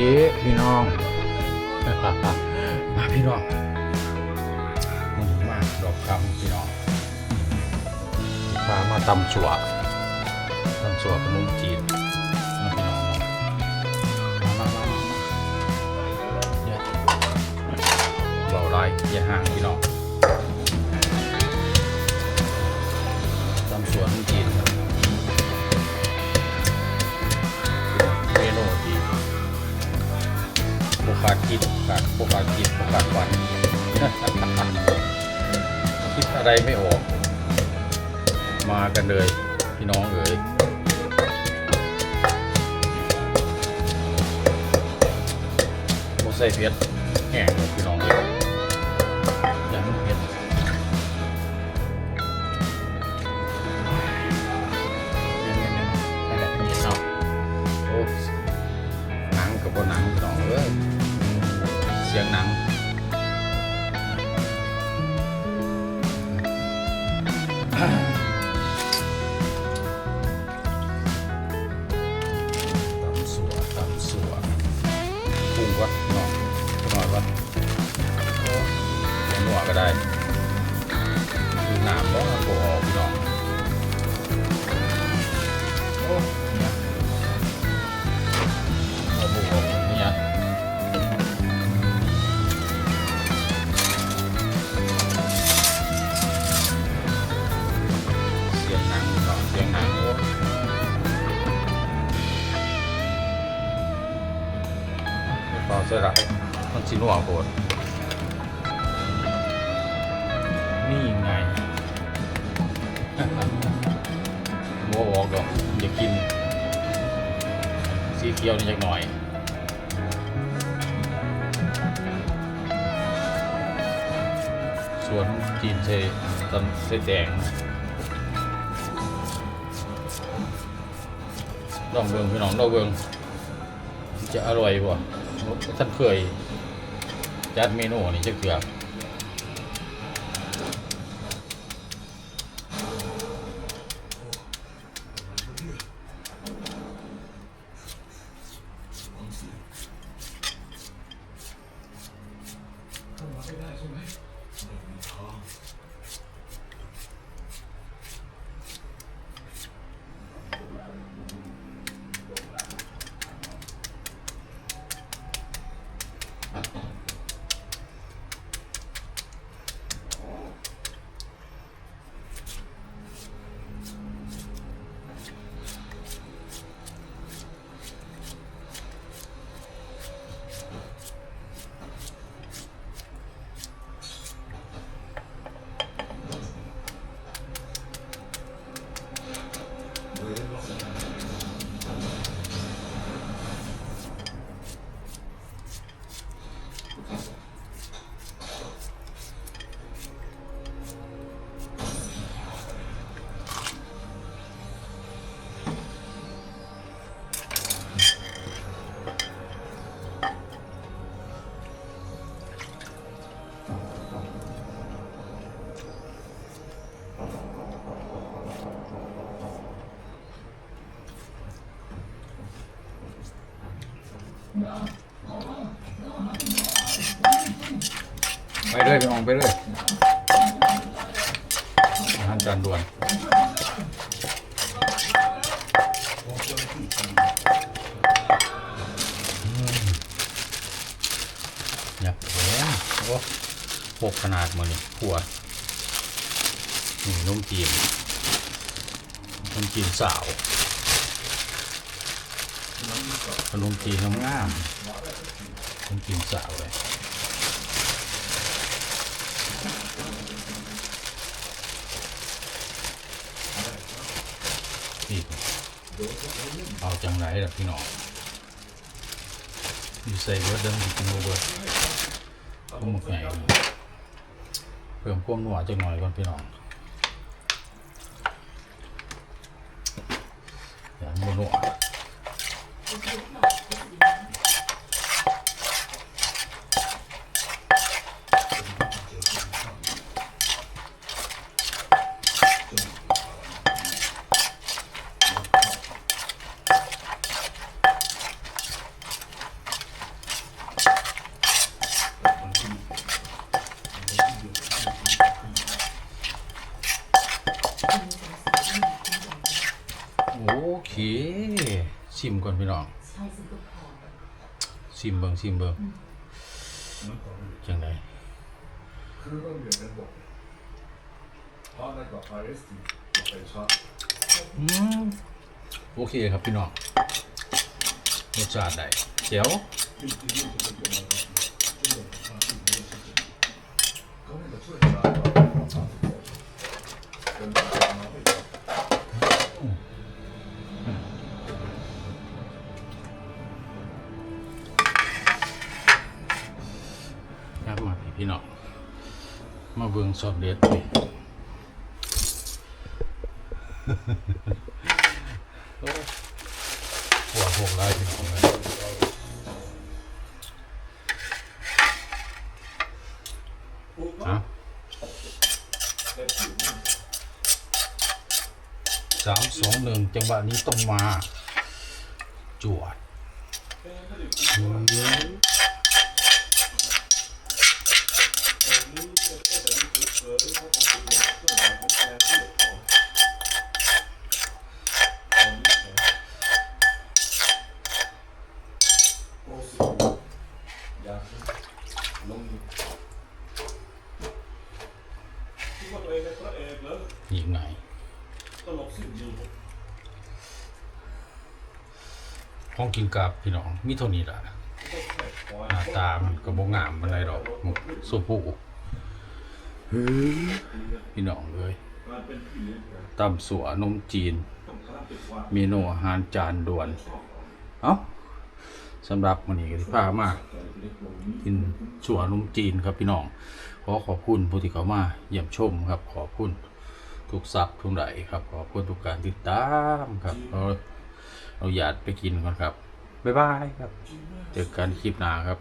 ดีพี่น้องมาพี่น้องมันมากดอกคำพี่น้องพามาตำสัวตำสัวขนมจีนมาพี่น้องมามามามาเดี๋ยวเบาไรอย่าห่างพี่น้องตำสัวขนมจีนากคิดโอกากคิดโอกวันคิดอะไรไม่ออก มากันเลย พี่น้องเอ๋ยโมเสสเพชรแห้งเลยพี่น้องเอ๋ย เนาะเสียงหนังโอ้เปล่าเสียละมันสิหนัวโคตรนี่ไงมัวบอกดอกอย่ากิน สีเขียวนี่จักหน่อยส่วนจีนเทตำเส้นแดง ลองเบิ่งพี่น้องลองเบิ่งจะอร่อยบ่ท่านเคย จัดเมนูนี่จักเถื่อ ไปเลยพี่น้องไปเลยอาหารจานด่วนอยากแหงโอ้หกขนาดมดนี่ขวดนี่นุ่มจีนนมจีนสาว ขนมจีนงามๆนมจีนสาวเลยอีกเอาจังไรล่ะพี่น้องอยู่ใส่เบิร์ดเดิมกินโอเบิร์ดเอาหมกใหญ่เพิ่มความนัวจังหน่อยก่อนพี่น้องอย่างมันนัว โอเค ชิมก่อนพี่น้องใช่สิก็พอชิมเบิ่งชิมเบิ่งจังไดคือต้องเรียนกันบอกเพราะในกรอบ RST จะไปช็อตอืมโอเคครับพี่น้องรสชาติได้เจ๋ว ครับมาพี่น้องมาเบิ่งซอสเด็ดนี่โอ้หัวหกลายพี่น้องเลยอะสามสองหนึ่งจังหวะนี้ต้องมา จวด ลงคิดว่าตัวเองเป็นพระเอกเหรอยิงไงตลกสิ้นดีห้องกินกับพี่น้องมีเท่านี้ละหน้าตามันก็บ่งามมันไรดอกหมกสุผู้พี่น้องเลยตำสัวนมจีน เมนูอาหารจานด่วน เอ้าสำหรับวันนี้ก็ที่พามาก สัวนมจีนครับพี่น้อง ขอขอบคุณผู้ที่เข้ามาเยี่ยมชมครับขอบคุณทุกซับทุกใดครับขอบคุณทุกการติดตามครับเราเราอยากไปกินก่อนครับบ๊ายบายครับ เจอกันคลิปหน้าครับ